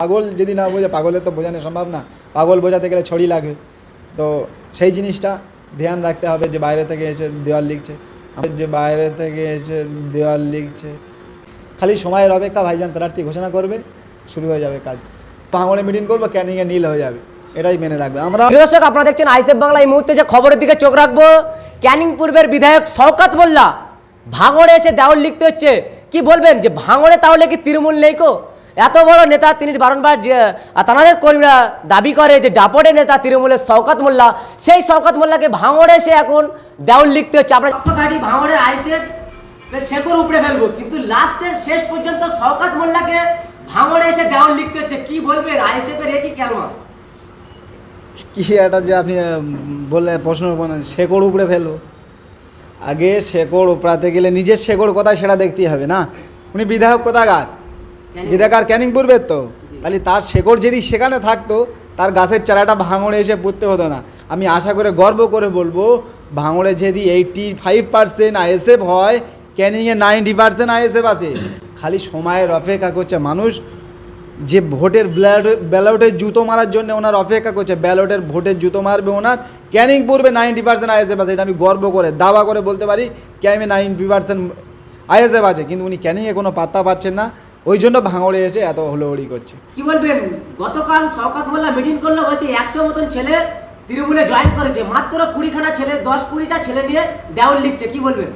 পাগল যদি না বোঝে পাগলের তো বোঝানো সম্ভব না। পাগল বোঝাতে গেলে ছড়ি লাগে। তো সেই জিনিসটা ধ্যান রাখতে হবে যে বাইরে থেকে এসে দেওয়াল লিখছে। আমাদের যে বাইরে থেকে এসে দেওয়াল লিখছে। খালি সময়ের অপেক্ষা ভাইজান প্রার্থী ঘোষণা করবে, শুরু হয়ে যাবে কাজ। পাঙড়ে মিটিং করব ক্যানিংয়ে নীল হয়ে যাবে। এটাই মেনে রাখবে। আমরা দর্শক, আপনারা দেখছেন আইসেফ বাংলা। এই মুহূর্তে যে খবরের দিকে চোখ রাখব, ক্যানিং পূর্বের বিধায়ক শওকাত মোল্লা। ভাঙড়ে এসে দেওয়াল লিখতে হচ্ছে। কি বলবেন? যে ভাঙড়ে তাহলে কি তৃণমূল নেই কো? এত বড় নেতা তিনি বারংবার যে আর তাদের কর্মীরা দাবি করে যে ডাপড়ে নেতা তৃণমূলের শওকাত মোল্লা সেই শওকাত মোল্লাকে ভাঙড়ে এসে এখন দেওয়াল লিখতে হচ্ছে। আমরা গাড়ি ভাঙড়ের শেকর উপরে ফেলব কিন্তু লাস্টে শেষ পর্যন্ত শওকাত মোল্লাকে ভাঙড়ে এসে দেওয়াল লিখতে হচ্ছে। কি বলবেন? আইসেফের একই কেন কি একটা যে আপনি আহ, বললে প্রশ্ন শেকড় উপরে ফেলব। আগে শেকড় উপড়াতে গেলে নিজের শেকড় কোথায় সেটা দেখতেই হবে না। উনি বিধায়ক কোথাকার? বিধায়ক আর ক্যানিং পূর্বের তো? তাহলে তার শেকড় যদি সেখানে থাকতো তার গাছের চারাটা ভাঙড়ে এসে পড়তে হতো না। আমি আশা করে গর্ব করে বলব ভাঙড়ে যদি এইটটি ফাইভ পার্সেন্ট আইএসএফ হয় ক্যানিংয়ে নাইনটি পার্সেন্ট আইএসএফ আছে। খালি সময়ের অপেক্ষা করছে মানুষ। যে ভোটের ব্যালট- ব্যালটের জুতো মারার জন্য ওনার অপেক্ষা করছে ব্যালটের ভোটের জুতো মারবে ওনার। ক্যানিং পূর্বে নাইনটি পার্সেন্ট আইএসএফ আছে এটা আমি গর্ব করে দাবা করে বলতে পারি ক্যামে নাইনটি পার্সেন্ট আইএসএফ আছে। কিন্তু উনি ক্যানিংয়ে কোনো পাত্তা পাচ্ছেন না। ওই জন্য ভাঙড়ে এসে এত হলোহড়ি করছে। কি বলবেন? গতকাল শওকাত মোল্লা মিটিং করল বলছে একশো মতন ছেলে তৃণমূলে জয়েন করেছে। মাত্র কুড়িখানা ছেলে দশ কুড়িটা ছেলে নিয়ে দেওয়াল লিখছে কি বলবেন?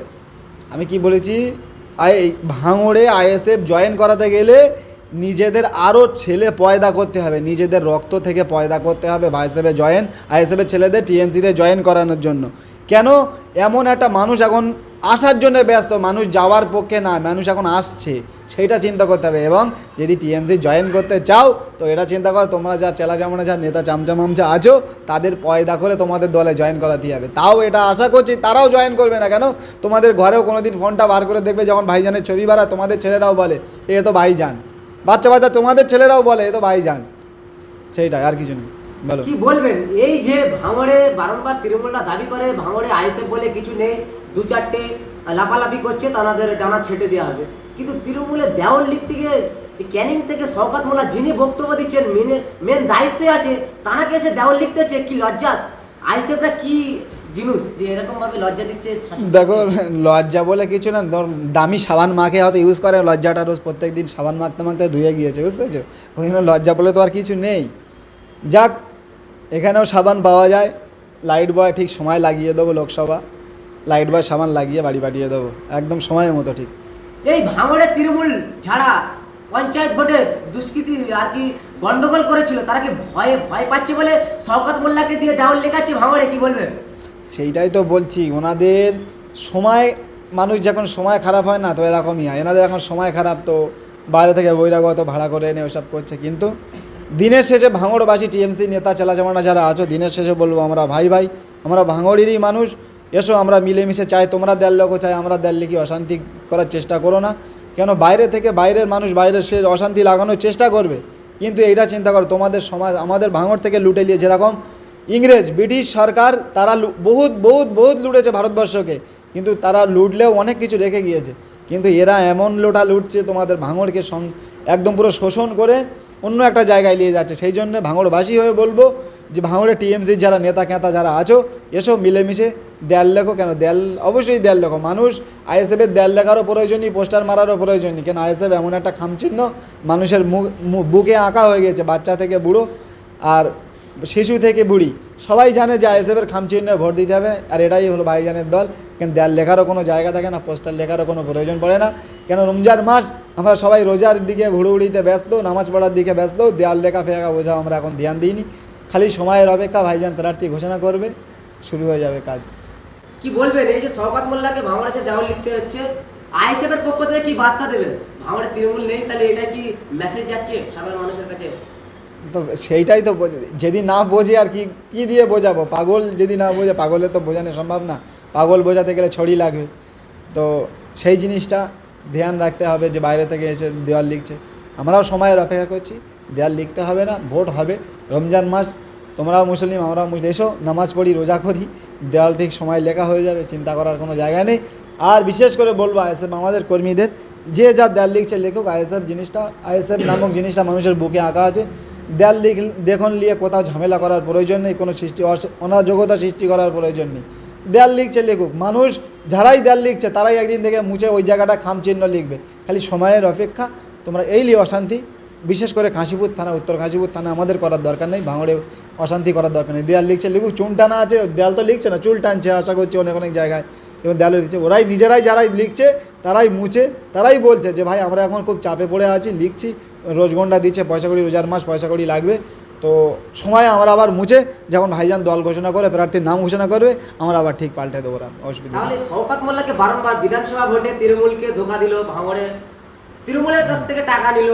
আমি কি বলেছি? আই ভাঙড়ে আইএসএফ জয়েন করাতে গেলে নিজেদের আরও ছেলে পয়দা করতে হবে। নিজেদের রক্ত থেকে পয়দা করতে হবে আইএসএফে জয়েন আইএসএফের ছেলেদের টিএমসিতে জয়েন করানোর জন্য। কেন? এমন একটা মানুষ এখন আসার জন্য ব্যস্ত, মানুষ যাওয়ার পক্ষে না, মানুষ এখন আসছে, সেইটা চিন্তা করতে হবে। এবং যদি টিএমসি জয়েন করতে চাও, তো এটা চিন্তা করো, তোমরা যা চেলা চামড়া যা নেতা চামচামামচা আছো, তাদের পয়দা করে তোমাদের দলে জয়েন করাতে হবে। তাও এটা আশা করছি, তারাও জয়েন করবে না কেন? তোমাদের ঘরেও কোনো দিন ফোনটা বার করে দেখবে, যখন ভাইজানের ছবি বাড়া তোমাদের ছেলেরাও বলে, এ তো ভাইজান। বাচ্চা বাচ্চা, তোমাদের ছেলেরাও বলে, এ তো ভাইজান। সেইটাই আর কিছু নেই বলো। কি বলবেন? এই যে ভাঙড়ে বারংবার তৃণমূলরা দাবি করে, ভাঙড়ে আইএসএফ বলে কিছু নেই দু চারটে লাফালাফি করছে তাদের ডানা ছেটে দেওয়া হবে। কিন্তু তৃণমূলের দেওয়াল গিয়ে এই ক্যানিং থেকে শওকাত মোল্লা যিনি বক্তব্য দিচ্ছেন, মেনে, মেন দায়িত্বে আছে, তানাকে এসে দেওয়াল লিখতে হচ্ছে কি লজ্জাস? আইএসএফরা কি জিনিস যে এরকম ভাবে লজ্জা দিচ্ছে? দেখো, লজ্জা বলে কিছু না, ধর, দামি সাবান মাখে হয়তো ইউজ করে, লজ্জাটা রোজ প্রত্যেক দিন সাবান মাখতে মাখতে ধুয়ে গিয়েছে, বুঝতে পেরেছ? ওইখানে লজ্জা বলে তো আর কিছু নেই। যাক, এখানেও সাবান পাওয়া যায়, লাইট বয় ঠিক সময় লাগিয়ে দেবো লোকসভা। লাইট বয় সাবান লাগিয়ে বাড়ি পাঠিয়ে দেবো। একদম সময়ের মতো ঠিক। এই ভাঙড়ে তৃণমূল ছাড়া পঞ্চায়েত ভোটে দুষ্কৃতি আর কি গন্ডগোল করেছিল তারা কি ভয়ে ভয় পাচ্ছে বলে শওকত মোল্লাকে দিয়ে দেওয়াল লেখাচ্ছে ভাঙড়ে কি বলবেন? সেইটাই তো বলছি ওনাদের সময় মানুষ যখন সময় খারাপ হয় না তো এরকমই হয়। এনাদের এখন সময় খারাপ তো বাইরে থেকে বহিরাগত ভাড়া করে এনে ওসব করছে। কিন্তু দিনের শেষে ভাঙড়বাসী টিএমসি নেতা চালাচামানা যারা আছো দিনের শেষে বলব আমরা ভাই ভাই আমরা ভাঙড়েরই মানুষ। এসো, আমরা মিলেমিশে চাই, তোমরা দেড় লোক চাই, আমরা দেড় লিখি অশান্তি করার চেষ্টা করো না। কেন? বাইরে থেকে বাইরের মানুষ বাইরে সে অশান্তি লাগানোর চেষ্টা করবে। কিন্তু এইটা চিন্তা করো, তোমাদের সমাজ, আমাদের ভাঙড় থেকে লুটে নিয়ে যেরকম ইংরেজ, ব্রিটিশ সরকার, তারা বহুত বহুত বহুত লুটেছে ভারতবর্ষকে। কিন্তু তারা লুটলেও অনেক কিছু রেখে গিয়েছে। কিন্তু এরা এমন লোটা লুটছে, তোমাদের ভাঙড়কে সং, একদম পুরো শোষণ করে অন্য একটা জায়গায় নিয়ে যাচ্ছে। সেই জন্য ভাঙড়বাসী হয়ে বলব যে ভাঙড়ে টিএমসির যারা নেতা কেতা যারা আছো, এসব মিলেমিশে দেয়াল লেখো কেন? দেয়াল অবশ্যই দেয়াল লেখো। মানুষ আইএসএফের দেয়াল লেখারও প্রয়োজনই, পোস্টার মারারও প্রয়োজনই। কেন? আইএসএফ এমন একটা খামচিহ্ন মানুষের মুখ বুকে আঁকা হয়ে গেছে, বাচ্চা থেকে বুড়ো। আর শিশু থেকে বুড়ি। সবাই জানে যে আইএসএফের খামচিহ্নে ভোট দিতে হবে, আর এটাই হলো ভাইজানের দল। কেন দেয়াল লেখারও কোনো জায়গা থাকে না, পোস্টার লেখারও কোনো প্রয়োজন পড়ে না। কেন রমজান মাস, আমরা সবাই রোজার দিকে হুড়ুহুড়িতে ব্যস্ত, নামাজ পড়ার দিকে ব্যস্ত, দেয়াল লেখা ফেঁকা বোঝা আমরা এখন ধ্যান দিইনি। খালি সময়ের অপেক্ষা ভাইজান প্রার্থী ঘোষণা করবে, শুরু হয়ে যাবে কাজ। কি বলবেন? এই যে শওকত মোল্লাকে ভাঙড়ে এসে দেওয়াল লিখতে হচ্ছে আইএসএফ এর পক্ষ থেকে কি বার্তা দেবেন? ভাঙড়ে তৃণমূল নেই, তাহলে এটা কি মেসেজ যাচ্ছে সাধারণ মানুষের কাছে? তো সেইটাই তো যদি না বোঝে আর কি, কী দিয়ে বোঝাবো? পাগল যদি না বোঝে পাগলে তো বোঝানো সম্ভব না। পাগল বোঝাতে গেলে ছড়ি লাগবে তো সেই জিনিসটা ধ্যান রাখতে হবে যে বাইরে থেকে এসে দেওয়াল লিখছে। আমরাও সময়ের অপেক্ষা করছি, দেওয়াল লিখতে হবে না, ভোট হবে। রমজান মাস, তোমরাও মুসলিম, আমরাও মুসলিম। এসো, নামাজ পড়ি, রোজা করি। দেওয়াল ঠিক সময় লেখা হয়ে যাবে, চিন্তা করার কোনো জায়গা নেই। আর বিশেষ করে বলব এসে আমাদের কর্মীদের, যে যা দেয়াল লিখছে, লেখুক, আইএসএফ জিনিসটা, আইএসএফ নামক জিনিসটা মানুষের বুকে আঁকা আছে। দেয়াল লিখ, দেখুন নিয়ে কোথাও ঝামেলা করার প্রয়োজন নেই, কোনো সৃষ্টি অনাযোগ্যতা সৃষ্টি করার প্রয়োজন নেই। দেয়াল লিখছে লেখুক, মানুষ যারাই দেয়াল লিখছে তারাই একদিন থেকে মুছে ওই জায়গাটা খামচিহ্ন লিখবে। খালি সময়ের অপেক্ষা, তোমরা এই লিয়ে অশান্তি, বিশেষ করে কাশীপুর থানা, উত্তর কাশীপুর থানা আমাদের করার দরকার নেই ভাঙড়ে অশান্তি করার দরকার নেই। দেয়াল লিখছে লিখুক চুন টানা আছে, দেয়াল তো লিখছে না, চুল টানছে আশা করছি অনেক অনেক জায়গায়। এবং দেয়ালে লিখছে, ওরাই নিজেরাই যারাই লিখছে, তারাই মুছে, তারাই বলছে যে ভাই আমরা এখন খুব চাপে পড়ে আছি, লিখছি রোজগন্ডা দিচ্ছে পয়সা করি রোজার মাস পয়সা করি লাগবে। তো সময় আমরা আবার মুছে যখন ভাইজান দল ঘোষণা করে প্রার্থীর নাম ঘোষণা করবে আমরা আবার ঠিক পাল্টে দেবো ওরা অসুবিধা। তাহলে শওকত মোল্লাকে বারংবার বিধানসভা ভোটে তৃণমূলকে ধোকা দিল ভাঙড়ে। তৃণমূলের কাছ থেকে টাকা নিল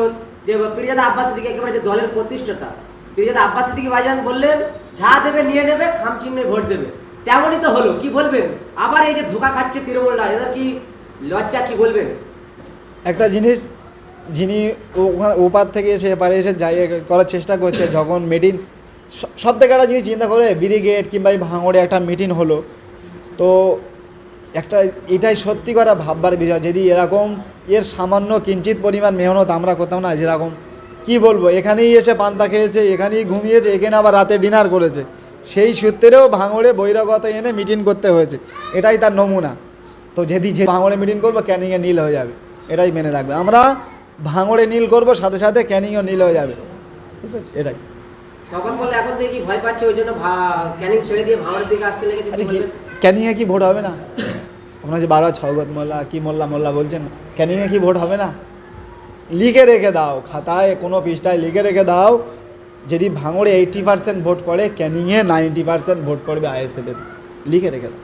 যে পিরিজাদা আব্বাস সিদ্দিকি একেবারে যে দলের প্রতিষ্ঠাতা। পিরিজাদা আব্বাস সিদ্দিকি ভাইজান বললেন যা দেবে নিয়ে নেবে খাম চিহ্নে ভোট দেবে। তেমনই তো হলো কি বলবেন? আবার এই যে ধোকা খাচ্ছে তৃণমূলরা এদের কি লজ্জা কি বলবেন? একটা জিনিস যিনি ওপার থেকে এসে এপারে এসে যাই, করার চেষ্টা করছে, যখন মিটিং সব থেকে একটা জিনিস চিন্তা করে ব্রিগেড কিংবা এই ভাঙড়ে একটা মিটিং হলো, তো একটা, এটাই সত্যি করা ভাববার বিষয়, যদি এরকম, এর সামান্য কিঞ্চিত পরিমাণ মেহনত আমরা করতাম না, যেরকম, কি বলব, এখানেই এসে পান্তা খেয়েছে, এখানেই ঘুমিয়েছে, এখানে আবার রাতে ডিনার করেছে, সেই সূত্রেও ভাঙড়ে বৈরাগত এনে মিটিং করতে হয়েছে, এটাই তার নমুনা, তো যদি, যে ভাঙড়ে মিটিং করব, ক্যানিংয়ে নীল হয়ে যাবে, এটাই মেনে রাখবে, আমরা ভাঙড়ে নীল করব সাথে সাথে ক্যানিংও নীল হয়ে যাবে। বুঝতে এটাই। এখন থেকে ভয় পাচ্ছে? ওই জন্য ক্যানিং ছেড়ে দিয়ে ভাঙড়ের দিকে আসতে লেগেছে কি আচ্ছা? ক্যানিংয়ে কি ভোট হবে না? আপনার যে বারো ছগত মোল্লা কি মোল্লা মোল্লা বলছেন। ক্যানিংয়ে কি ভোট হবে না? লিখে রেখে দাও খাতায় কোনো পৃষ্ঠায় লিখে রেখে দাও যদি ভাঙড়ে এইটটি পার্সেন্ট ভোট পড়ে ক্যানিংয়ে নাইনটি পার্সেন্ট ভোট পড়বে আইএসএফের লিখে রেখে দাও।